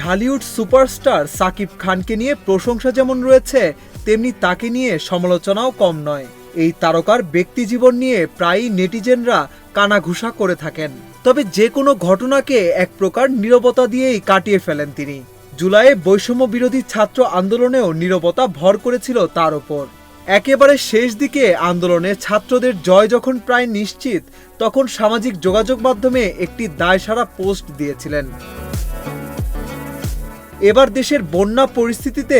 Dhallywood superstar Shakib খানকে নিয়ে প্রশংসা যেমন রয়েছে, তেমনি তাকে নিয়ে সমালোচনাও কম নয়। এই তারকার ব্যক্তি জীবন নিয়ে প্রায়ই নেটিজেনরা কানাঘুষা করে থাকেন। তবে যে কোনো ঘটনাকে এক প্রকার নীরবতা দিয়েই কাটিয়ে ফেলেন তিনি। জুলাইয়ে বৈষম্য বিরোধী ছাত্র আন্দোলনেও নীরবতা ভর করেছিল তার ওপর। একেবারে শেষ দিকে আন্দোলনে ছাত্রদের জয় যখন প্রায় নিশ্চিত, তখন সামাজিক যোগাযোগ মাধ্যমে একটি দায়সারা পোস্ট দিয়েছিলেন। এবার দেশের বন্যা পরিস্থিতিতে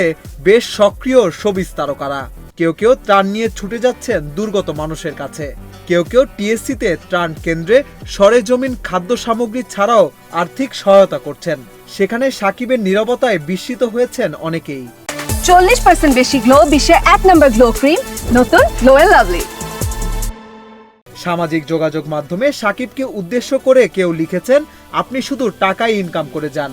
বেশ সক্রিয় সবিজ তারকারা। কেউ কেউ ত্রাণ নিয়ে ছুটে যাচ্ছেন দুর্গত মানুষের কাছে। কেউ কেউ টিএসসিতে ত্রাণ কেন্দ্রে সরেজমিন খাদ্য সামগ্রী ছাড়াও আর্থিক সহায়তা করছেন। সেখানে সাকিবের নীরবতায় বিস্মিত হয়েছেন অনেকেই। চল্লিশ পার্সেন্ট বেশি গ্লো বিশ্বের এক নম্বর গ্লো ক্রিম নতুন গ্লো লাভলি সামাজিক যোগাযোগ মাধ্যমে সাকিবকে উদ্দেশ্য করে কেউ লিখেছেন আপনি শুধু টাকাই ইনকাম করে যান।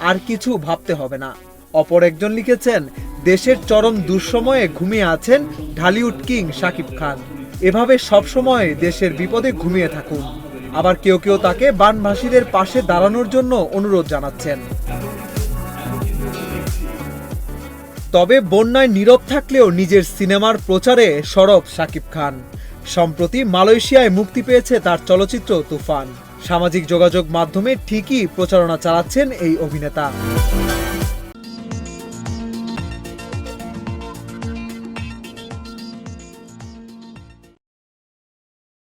আর কিছু ভাবতে হবে না। অপর একজন লিখেছেন, দেশের চরম দুঃসময়ে ঘুমিয়ে আছেন ঢালিউড কিং সাকিব খান। এভাবে সবসময় দেশের বিপদে ঘুমিয়ে থাকুন। আবার কেউ কেউ তাকে বানভাসীদের পাশে দাঁড়ানোর জন্য অনুরোধ জানাচ্ছেন। তবে বন্যায় নীরব থাকলেও নিজের সিনেমার প্রচারে সরব শাকিব খান। সম্প্রতি মালয়েশিয়ায় মুক্তি পেয়েছে তার চলচ্চিত্র তুফান। সামাজিক যোগাযোগ মাধ্যমে ঠিকই প্রচারণা চালাচ্ছেন এই অভিনেতা।